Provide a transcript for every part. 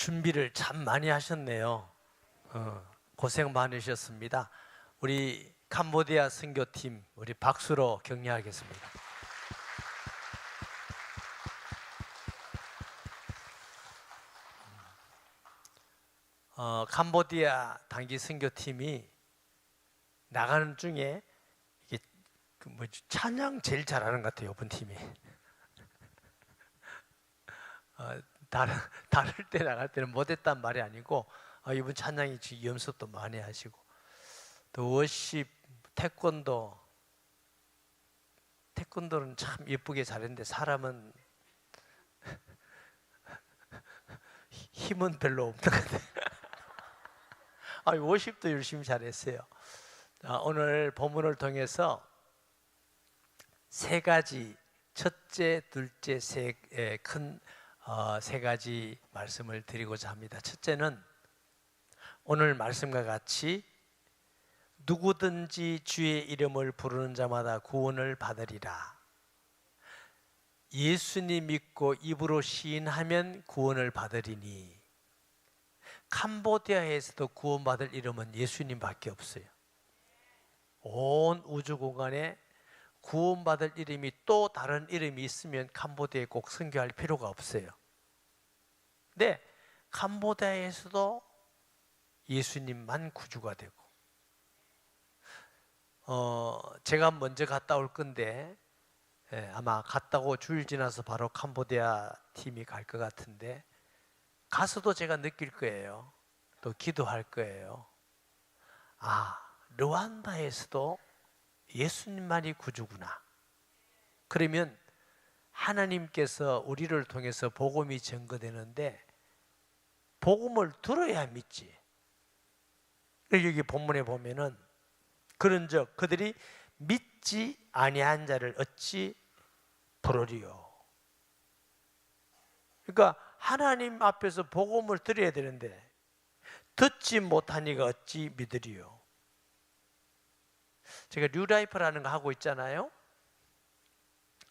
준비를 참 많이 하셨네요. 어, 고생 많으셨습니다. 우리 캄보디아 선교팀 우리 박수로 격려하겠습니다. 어, 캄보디아 단기 선교팀이 나가는 중에 이게 그 뭐지 찬양 제일 잘하는 것 같아요. 이번 팀이. 어, 다른 다를 때 나갈 때는 못했단 말이 아니고 어, 이분 찬양이 지금 연습도 많이 하시고 또 워십 태권도 태권도는 참 예쁘게 잘했는데 사람은 힘은 별로 없는 것 같아요. 아, 워십도 열심히 잘했어요. 아, 오늘 본문을 통해서 세 가지 첫째, 둘째, 세 큰 세 어, 가지 말씀을 드리고자 합니다. 첫째는 오늘 말씀과 같이 누구든지 주의 이름을 부르는 자마다 구원을 받으리라. 예수님 믿고 입으로 시인하면 구원을 받으리니 캄보디아에서도 구원받을 이름은 예수님밖에 없어요. 온 우주 공간에 구원받을 이름이 또 다른 이름이 있으면 캄보디아에 꼭 선교할 필요가 없어요. 근데 캄보디아에서도 예수님만 구주가 되고 어, 제가 먼저 갔다 올 건데 예, 아마 갔다고 주일 지나서 바로 캄보디아 팀이 갈 것 같은데 가서도 제가 느낄 거예요. 또 기도할 거예요. 아, 르완다에서도 예수님만이 구주구나. 그러면 하나님께서 우리를 통해서 복음이 증거되는데 복음을 들어야 믿지. 여기 본문에 보면은 그런즉 그들이 믿지 아니한 자를 어찌 부르리요. 그러니까 하나님 앞에서 복음을 드려야 되는데 듣지 못하니가 어찌 믿으리요. 제가 뉴라이프라는 거 하고 있잖아요.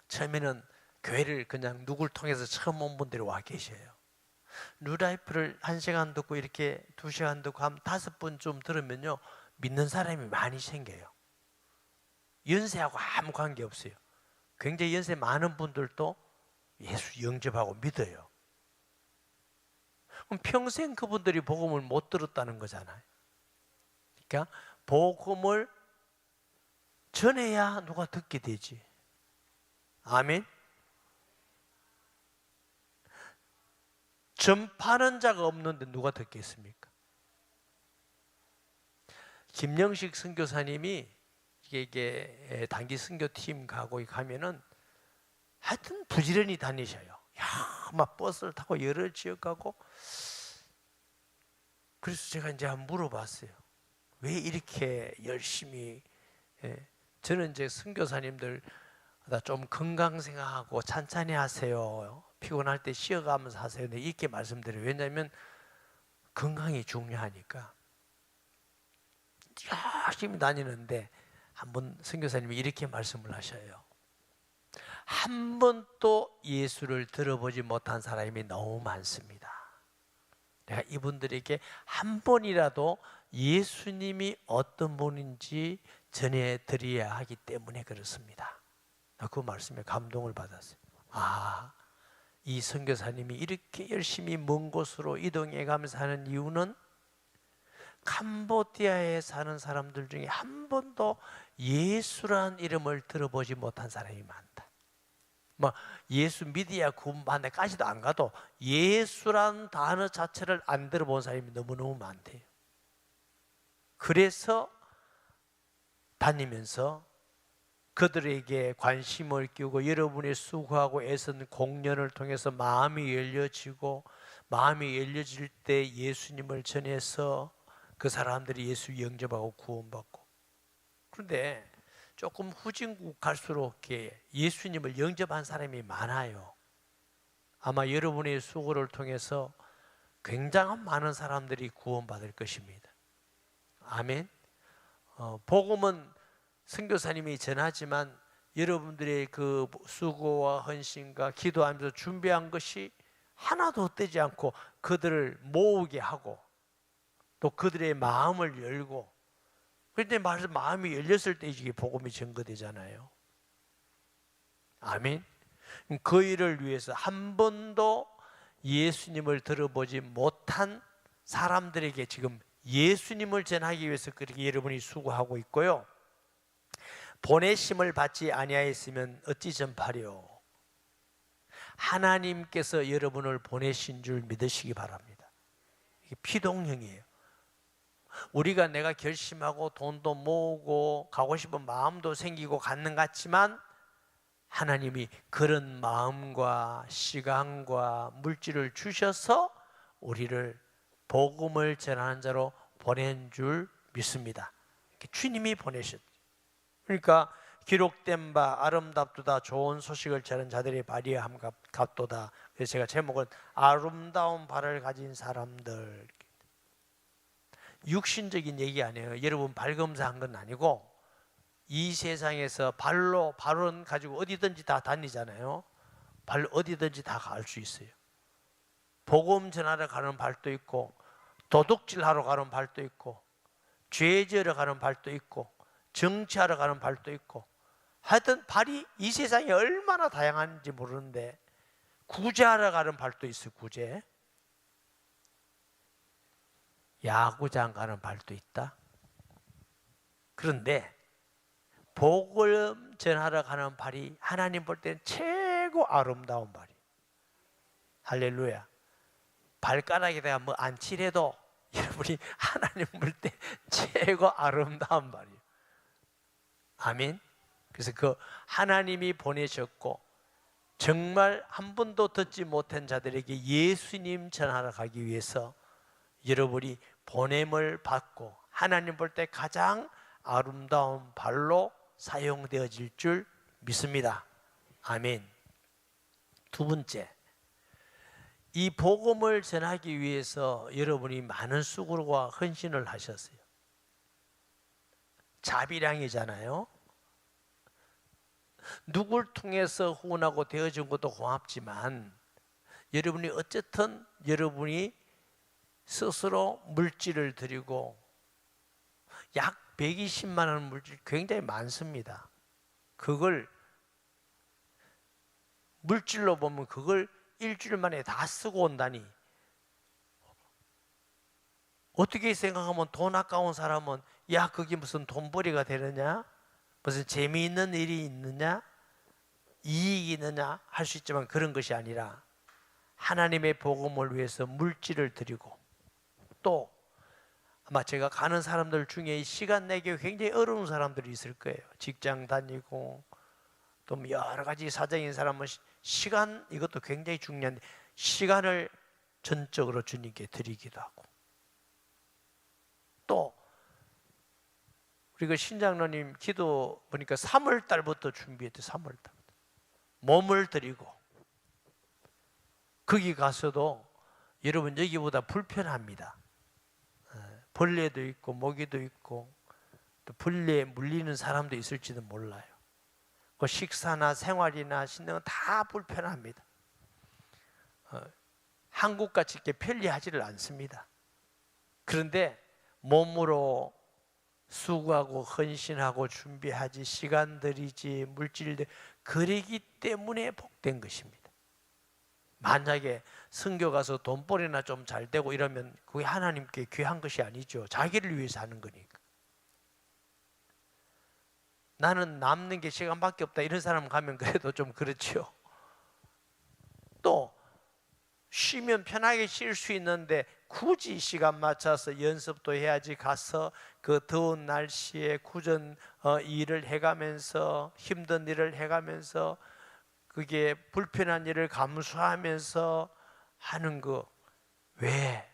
처음에는 교회를 그냥 누굴 통해서 처음 온 분들이 와 계셔요. 뉴라이프를 한 시간 듣고 이렇게 두 시간 듣고 한 다섯 분좀 들으면요 믿는 사람이 많이 생겨요. 연세하고 아무 관계 없어요. 굉장히 연세 많은 분들도 예수 영접하고 믿어요. 그럼 평생 그분들이 복음을 못 들었다는 거잖아요. 그러니까 복음을 전해야 누가 듣게 되지. 아멘. 전파하는 자가 없는데 누가 듣겠습니까? 김영식 선교사님이 이게, 이게 단기 선교팀 가고 가면은 하여튼 부지런히 다니셔요. 야, 막 버스를 타고 여러 지역 가고 그래서 제가 이제 한번 물어봤어요. 왜 이렇게 열심히 예, 저는 이제 선교사님들 좀 건강 생각하고 찬찬히 하세요. 피곤할 때 쉬어가면서 하세요. 근데 이렇게 말씀드려요. 왜냐하면 건강이 중요하니까 열심히 다니는데 한 번 선교사님이 이렇게 말씀을 하셔요. 한 번도 예수를 들어보지 못한 사람이 너무 많습니다. 내가 이분들에게 한 번이라도 예수님이 어떤 분인지 전해드려야 하기 때문에 그렇습니다. 그 말씀에 감동을 받았어요. 아, 이 선교사님이 이렇게 열심히 먼 곳으로 이동해 가면서 하는 이유는 캄보디아에 사는 사람들 중에 한 번도 예수란 이름을 들어보지 못한 사람이 많다. 뭐 예수 믿어야 구원받는데까지도 안 가도 예수란 단어 자체를 안 들어본 사람이 너무너무 많대요. 그래서 다니면서 그들에게 관심을 끼우고 여러분의 수고하고 애쓴 공연을 통해서 마음이 열려지고 마음이 열려질 때 예수님을 전해서 그 사람들이 예수 영접하고 구원받고 그런데 조금 후진국 갈수록 예수님을 영접한 사람이 많아요. 아마 여러분의 수고를 통해서 굉장한 많은 사람들이 구원받을 것입니다. 아멘. 어, 복음은 선교사님이 전하지만 여러분들의 그 수고와 헌신과 기도하면서 준비한 것이 하나도 헛되지 않고 그들을 모으게 하고 또 그들의 마음을 열고 그런데 마음이 열렸을 때 이게 복음이 증거되잖아요. 아멘. 그 일을 위해서 한 번도 예수님을 들어보지 못한 사람들에게 지금 예수님을 전하기 위해서 그렇게 여러분이 수고하고 있고요. 보내심을 받지 아니하였으면 어찌 전파려? 하나님께서 여러분을 보내신 줄 믿으시기 바랍니다. 이게 피동형이에요. 우리가 내가 결심하고 돈도 모으고 가고 싶은 마음도 생기고 갖는 것 같지만 하나님이 그런 마음과 시간과 물질을 주셔서 우리를 복음을 전하는 자로 보낸 줄 믿습니다. 주님이 보내셨. 그러니까 기록된 바 아름답도다 좋은 소식을 전하는 자들의 발휘함 같도다. 그래서 제가 제목은 아름다운 발을 가진 사람들. 육신적인 얘기 아니에요. 여러분 발검사한 건 아니고 이 세상에서 발로 발은 가지고 어디든지 다 다니잖아요. 발 어디든지 다 갈 수 있어요. 복음 전하러 가는 발도 있고 도둑질하러 가는 발도 있고 죄지으러 가는 발도 있고 정치하러 가는 발도 있고 하여튼 발이 이 세상에 얼마나 다양한지 모르는데 구제하러 가는 발도 있어요. 구제. 야구장 가는 발도 있다. 그런데 복을 전하러 가는 발이 하나님 볼 때는 최고 아름다운 발이. 할렐루야. 발가락에다가 뭐안 칠해도 여러분이 하나님 볼 때 최고 아름다운 발이에요. 아멘. 그래서 그 하나님이 보내셨고 정말 한 번도 듣지 못한 자들에게 예수님 전하러 가기 위해서 여러분이 보냄을 받고 하나님 볼 때 가장 아름다운 발로 사용되어질 줄 믿습니다. 아멘. 두 번째, 이 복음을 전하기 위해서 여러분이 많은 수고와 헌신을 하셨어요. 자비량이잖아요. 누굴 통해서 후원하고 되어진 것도 고맙지만 여러분이 어쨌든 여러분이 스스로 물질을 드리고 약 120만 원 물질 굉장히 많습니다. 그걸 물질로 보면 그걸 일주일 만에 다 쓰고 온다니. 어떻게 생각하면 돈 아까운 사람은 야 그게 무슨 돈벌이가 되느냐? 무슨 재미있는 일이 있느냐? 이익이 있느냐? 할 수 있지만 그런 것이 아니라 하나님의 복음을 위해서 물질을 드리고 또 아마 제가 가는 사람들 중에 시간 내기 굉장히 어려운 사람들이 있을 거예요. 직장 다니고 또뭐 여러 가지 사정인 사람은 시간 이것도 굉장히 중요한데 시간을 전적으로 주님께 드리기도 하고 또 우리가 신장로님 기도 보니까 3월 달부터 준비했대 3월 달부터 몸을 드리고 거기 가서도 여러분 여기보다 불편합니다. 벌레도 있고 모기도 있고 또 벌레에 물리는 사람도 있을지도 몰라요. 그 식사나 생활이나 신는 다 불편합니다. 어, 한국같이 이렇게 편리하지를 않습니다. 그런데 몸으로 수고하고 헌신하고 준비하지 시간 들이지 물질들 그러기 때문에 복된 것입니다. 만약에 성교 가서 돈벌이나 좀 잘 되고 이러면 그게 하나님께 귀한 것이 아니죠. 자기를 위해서 하는 거니까. 나는 남는 게 시간밖에 없다 이런 사람 가면 그래도 좀 그렇죠. 또 쉬면 편하게 쉴 수 있는데 굳이 시간 맞춰서 연습도 해야지 가서 그 더운 날씨에 구전 어, 일을 해가면서 힘든 일을 해가면서 그게 불편한 일을 감수하면서 하는 거 왜?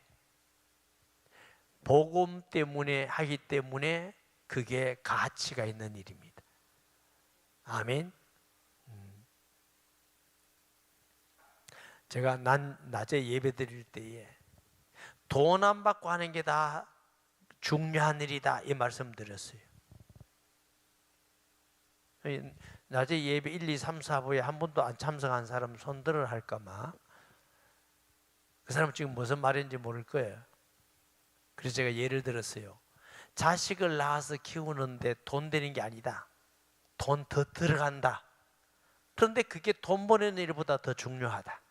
복음 때문에 하기 때문에 그게 가치가 있는 일입니다. 아멘. 음. 제가 난 낮에 예배 드릴 때에 돈 안 받고 하는 게 다 중요한 일이다 이 말씀 드렸어요. 낮에 예배 1, 2, 3, 4부에 한 번도 안 참석한 사람 손들을 할까마 그 사람은 지금 무슨 말인지 모를 거예요. 그래서 제가 예를 들었어요. 자식을 낳아서 키우는데 돈 되는 게 아니다. 돈 더 들어간다. 그런데 그게 돈 버는 일보다 더 중요하다.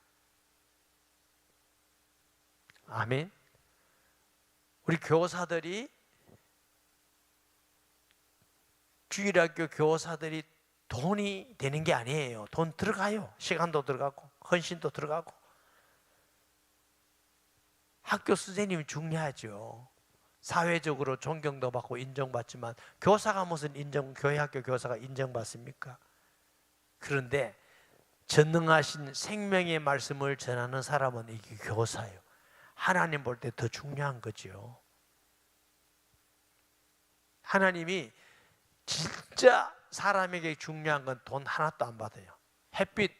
아멘. 우리 교사들이 주일학교 교사들이 돈이 되는 게 아니에요. 돈 들어가요. 시간도 들어가고 헌신도 들어가고. 학교 선생님이 중요하죠. 사회적으로 존경도 받고 인정받지만 교사가 무슨 인정 교회 학교 교사가 인정받습니까? 그런데 전능하신 생명의 말씀을 전하는 사람은 이게 교사예요. 하나님 볼 때 더 중요한 거죠. 하나님이 진짜 사람에게 중요한 건 돈 하나도 안 받아요. 햇빛,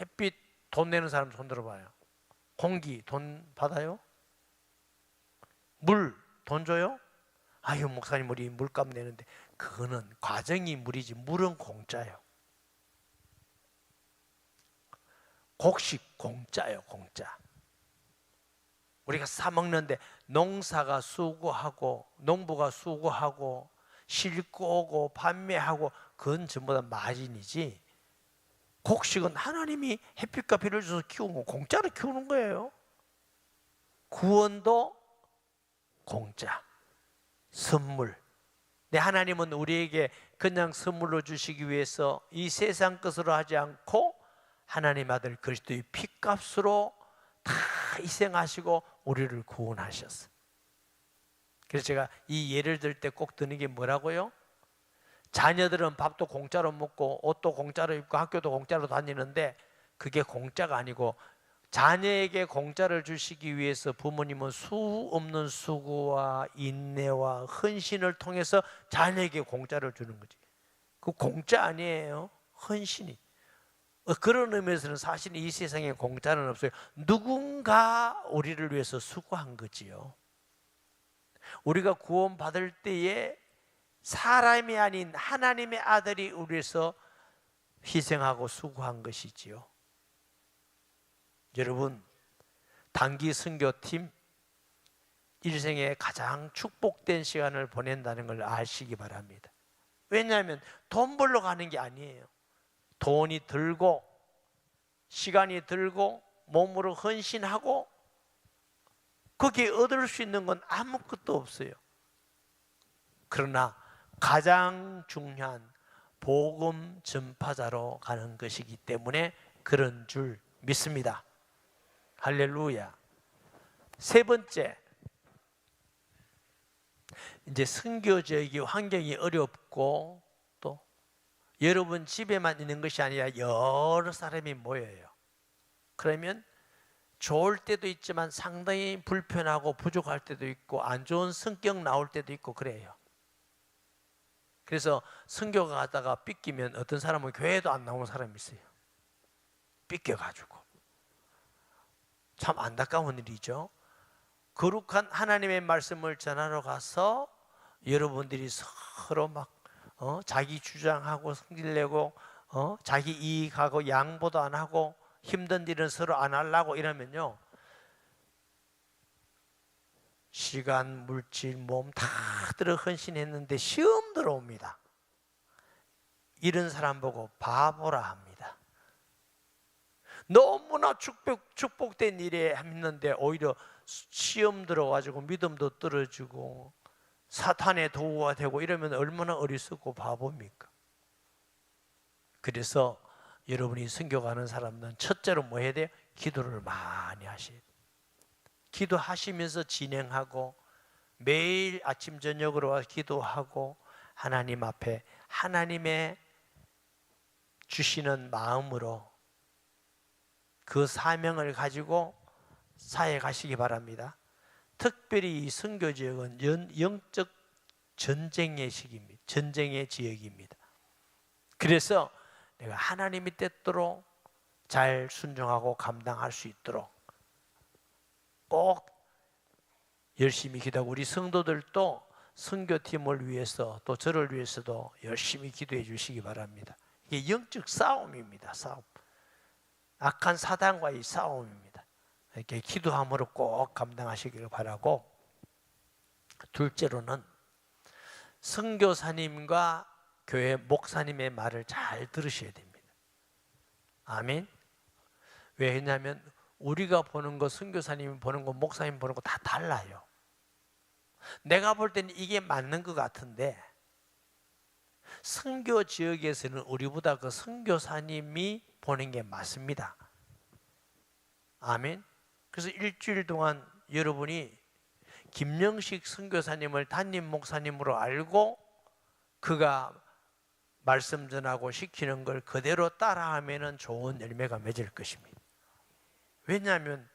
햇빛 돈 내는 사람 손 들어봐요. 공기 돈 받아요? 물 돈 줘요? 아유 목사님 우리 물값 내는데 그거는 과정이 물이지 물은 공짜요. 곡식 공짜요 공짜. 우리가 사 먹는데 농사가 수고하고 농부가 수고하고 싣고 오고 판매하고 그건 전부 다 마진이지. 곡식은 하나님이 햇빛과 비를 줘서 거 공짜로 키우는 거예요. 구원도 공짜. 선물. 내 하나님은 우리에게 그냥 선물로 주시기 위해서 이 세상 것으로 하지 않고 하나님 아들 그리스도의 피값으로 다 희생하시고 우리를 구원하셨어. 그래서 제가 이 예를 들 때 꼭 드는 게 뭐라고요? 자녀들은 밥도 공짜로 먹고 옷도 공짜로 입고 학교도 공짜로 다니는데 그게 공짜가 아니고 자녀에게 공짜를 주시기 위해서 부모님은 수 없는 수고와 인내와 헌신을 통해서 자녀에게 공짜를 주는 거지. 그 공짜 아니에요. 헌신이. 어, 그런 의미에서는 사실 이 세상에 공짜는 없어요. 누군가 우리를 위해서 수고한 거지요. 우리가 구원받을 때에 사람이 아닌 하나님의 아들이 우리에서 희생하고 수고한 것이지요. 여러분, 단기 선교팀 일생에 가장 축복된 시간을 보낸다는 걸 아시기 바랍니다. 왜냐하면 돈 벌러 가는 게 아니에요. 돈이 들고 시간이 들고 몸으로 헌신하고 거기에 얻을 수 있는 건 아무것도 없어요. 그러나 가장 중요한 복음 전파자로 가는 것이기 때문에 그런 줄 믿습니다. 할렐루야. 세 번째, 이제 선교적인 환경이 어렵고 또 여러분 집에만 있는 것이 아니라 여러 사람이 모여요. 그러면 좋을 때도 있지만 상당히 불편하고 부족할 때도 있고 안 좋은 성격 나올 때도 있고 그래요. 그래서 성교가 가다가 삐끼면 어떤 사람은 교회도 안 나오는 사람이 있어요. 삐껴가지고. 참 안타까운 일이죠. 거룩한 하나님의 말씀을 전하러 가서 여러분들이 서로 막 어? 자기 주장하고 성질내고 어? 자기 이익하고 양보도 안 하고 힘든 일은 서로 안 하려고 이러면요. 시간, 물질, 몸 다 들어 헌신했는데 시험 들어옵니다. 이런 사람 보고 바보라 합니다. 너무나 축복, 축복된 일에 했는데 오히려 시험 들어가지고 믿음도 떨어지고 사탄의 도구가 되고 이러면 얼마나 어리석고 바보입니까? 그래서 여러분이 성교가는 사람은 첫째로 뭐 해야 돼요? 기도를 많이 하셔야 돼요. 기도하시면서 진행하고 매일 아침 저녁으로 와 기도하고 하나님 앞에 하나님의 주시는 마음으로 그 사명을 가지고 사회 가시기 바랍니다. 특별히 이 선교 지역은 영적 전쟁의 시기입니다. 전쟁의 지역입니다. 그래서 내가 하나님의 뜻대로 잘 순종하고 감당할 수 있도록 꼭 열심히 기도하고 우리 성도들도 선교팀을 위해서 또 저를 위해서도 열심히 기도해 주시기 바랍니다. 이게 영적 싸움입니다. 싸움. 악한 사단과의 싸움입니다. 이렇게 기도함으로 꼭 감당하시기를 바라고 둘째로는 선교사님과 교회 목사님의 말을 잘 들으셔야 됩니다. 아멘. 왜냐하면 우리가 보는 거, 선교사님이 보는 거, 목사님 보는 거 다 달라요. 내가 볼 때는 이게 맞는 것 같은데 선교 지역에서는 우리보다 그 선교사님이 보는 게 맞습니다. 아멘. 그래서 일주일 동안 여러분이 김영식 선교사님을 담임 목사님으로 알고 그가 말씀 전하고 시키는 걸 그대로 따라하면 좋은 열매가 맺을 것입니다. 왜냐하면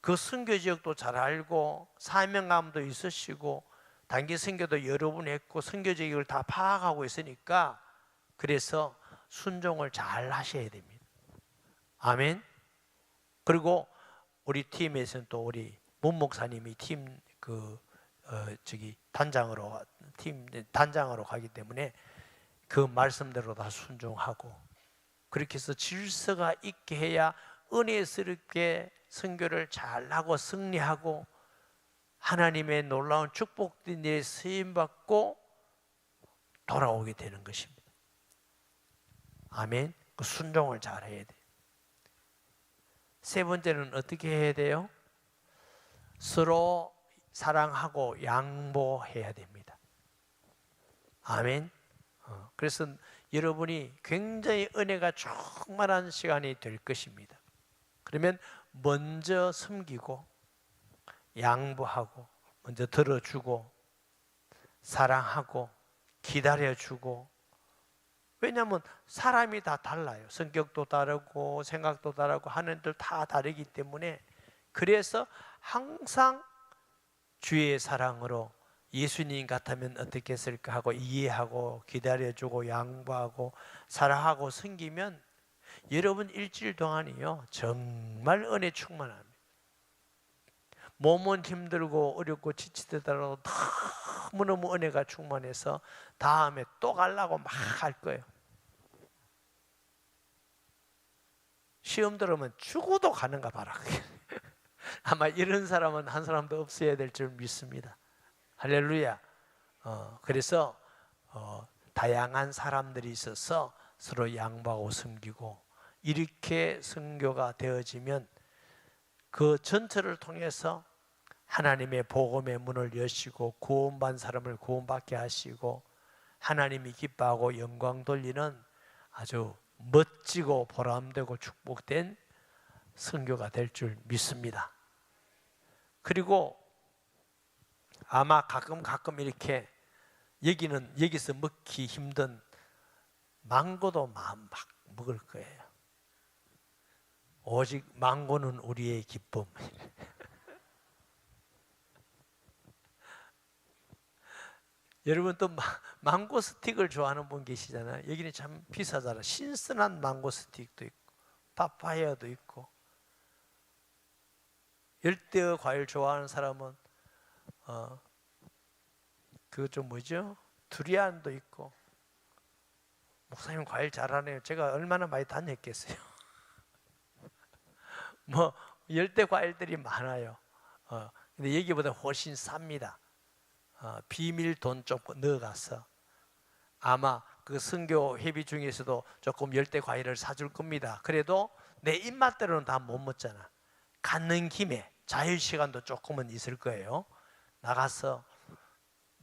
그 선교 지역도 잘 알고 사명감도 있으시고 단기 선교도 여러 번 했고 선교 지역을 다 파악하고 있으니까 그래서 순종을 잘 하셔야 됩니다. 아멘. 그리고 우리 팀에서는 또 우리 문 목사님이 팀그 어, 저기 단장으로 팀 단장으로 가기 때문에 그 말씀대로 다 순종하고 그렇게 해서 질서가 있게 해야 은혜스럽게 선교를 잘하고 승리하고 하나님의 놀라운 축복들에 쓰임 받고 돌아오게 되는 것입니다. 아멘. 그 순종을 잘 해야 돼. 세 번째는 어떻게 해야 돼요? 서로 사랑하고 양보해야 됩니다. 아멘. 어, 그래서 여러분이 굉장히 은혜가 충만한 시간이 될 것입니다. 그러면 먼저 섬기고 양보하고 먼저 들어주고 사랑하고 기다려주고 왜냐하면 사람이 다 달라요. 성격도 다르고 생각도 다르고 하는 들 다 다르기 때문에 그래서 항상 주의 사랑으로 예수님 같으면 어떻게 했을까 하고 이해하고 기다려주고 양보하고 사랑하고 섬기면 여러분 일주일 동안이요 정말 은혜 충만합니다. 몸은 힘들고 어렵고 지치더라도 너무너무 은혜가 충만해서 다음에 또 가려고 막 할 거예요. 시험 들으면 죽어도 가는가 봐라. 아마 이런 사람은 한 사람도 없어야 될 줄 믿습니다. 할렐루야. 어, 그래서 어, 다양한 사람들이 있어서 서로 양보하고 섬기고 이렇게 선교가 되어지면 그 전체를 통해서 하나님의 복음의 문을 여시고 구원받은 사람을 구원받게 하시고 하나님이 기뻐하고 영광 돌리는 아주 멋지고 보람되고 축복된 선교가 될 줄 믿습니다. 그리고 아마 가끔 가끔 이렇게 여기는 여기서 먹기 힘든 망고도 마음 막 먹을 거예요. 오직 망고는 우리의 기쁨. 여러분 또 망고 스틱을 좋아하는 분 계시잖아요. 여기는 참 비싸잖아. 신선한 망고 스틱도 있고, 파파야도 있고. 열대 과일 좋아하는 사람은 어, 그좀 뭐죠? 두리안도 있고. 목사님 과일 잘하네요. 제가 얼마나 많이 다녔겠어요. 뭐 열대 과일들이 많아요. 어, 근데 여기보다 훨씬 쌉니다. 어, 비밀 돈 조금 넣어가서 아마 그 선교 회비 중에서도 조금 열대 과일을 사줄 겁니다. 그래도 내 입맛대로는 다 못 먹잖아. 갖는 김에 자유 시간도 조금은 있을 거예요. 나가서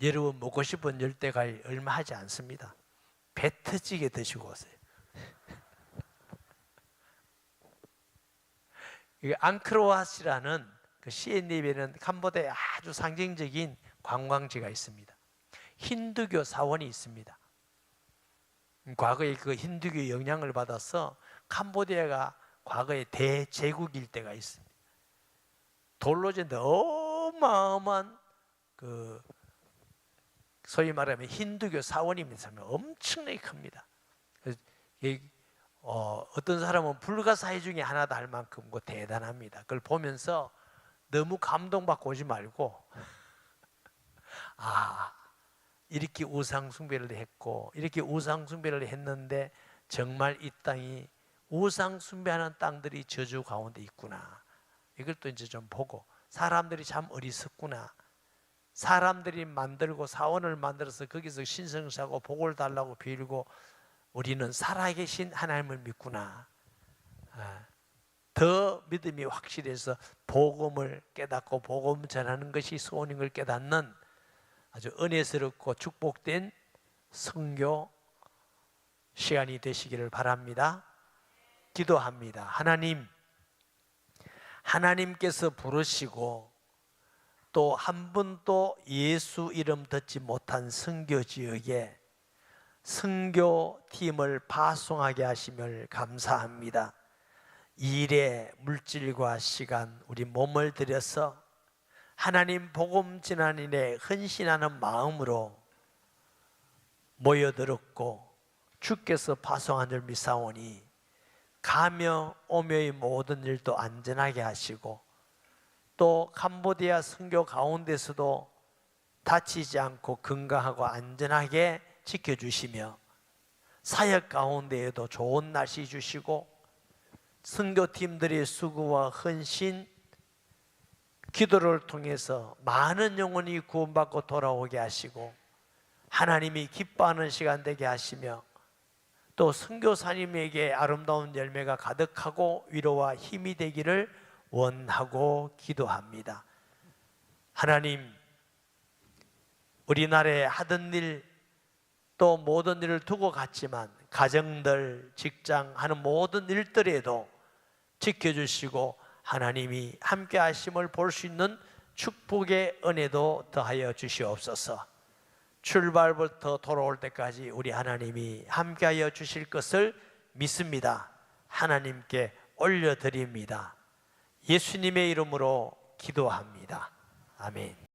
여러분 먹고 싶은 열대 과일 얼마 하지 않습니다. 배 터지게 드시고 오세요. 앙크로아시라는 그 시엔립에는 캄보디아의 아주 상징적인 관광지가 있습니다. 힌두교 사원이 있습니다. 과거에 그 힌두교 영향을 받아서 캄보디아가 과거에 대제국일 때가 있습니다. 돌로 된 어마어마한 그 소위 말하면 힌두교 사원입니다. 엄청나게 큽니다. 어, 어떤 사람은 불가사의 중에 하나다 할 만큼 그 대단합니다. 그걸 보면서 너무 감동받고 오지 말고 아 이렇게 우상 숭배를 했고 이렇게 우상 숭배를 했는데 정말 이 땅이 우상 숭배하는 땅들이 저주 가운데 있구나 이것도 이제 좀 보고 사람들이 참 어리석구나. 사람들이 만들고 사원을 만들어서 거기서 신성 사고 복을 달라고 빌고 우리는 살아계신 하나님을 믿구나. 아, 더 믿음이 확실해서 복음을 깨닫고 복음 전하는 것이 소원인 걸 깨닫는 아주 은혜스럽고 축복된 성교 시간이 되시기를 바랍니다. 기도합니다. 하나님, 하나님께서 부르시고 또 한 번도 예수 이름 듣지 못한 성교 지역에 성교 팀을 파송하게 하심을 감사합니다. 일에 물질과 시간 우리 몸을 들여서 하나님 복음 지난 일에 헌신하는 마음으로 모여들었고 주께서 파송한 줄 믿사오니 가며 오며의 모든 일도 안전하게 하시고 또 캄보디아 선교 가운데서도 다치지 않고 건강하고 안전하게 지켜주시며 사역 가운데에도 좋은 날씨 주시고 선교팀들의 수고와 헌신 기도를 통해서 많은 영혼이 구원받고 돌아오게 하시고 하나님이 기뻐하는 시간 되게 하시며 또 선교사님에게 아름다운 열매가 가득하고 위로와 힘이 되기를 원하고 기도합니다. 하나님, 우리나라에 하던 일, 또 모든 일을 두고 갔지만 가정들, 직장 하는 모든 일들에도 지켜주시고 하나님이 함께 하심을 볼 수 있는 축복의 은혜도 더하여 주시옵소서. 출발부터 돌아올 때까지 우리 하나님이 함께하여 주실 것을 믿습니다. 하나님께 올려드립니다. 예수님의 이름으로 기도합니다. 아멘.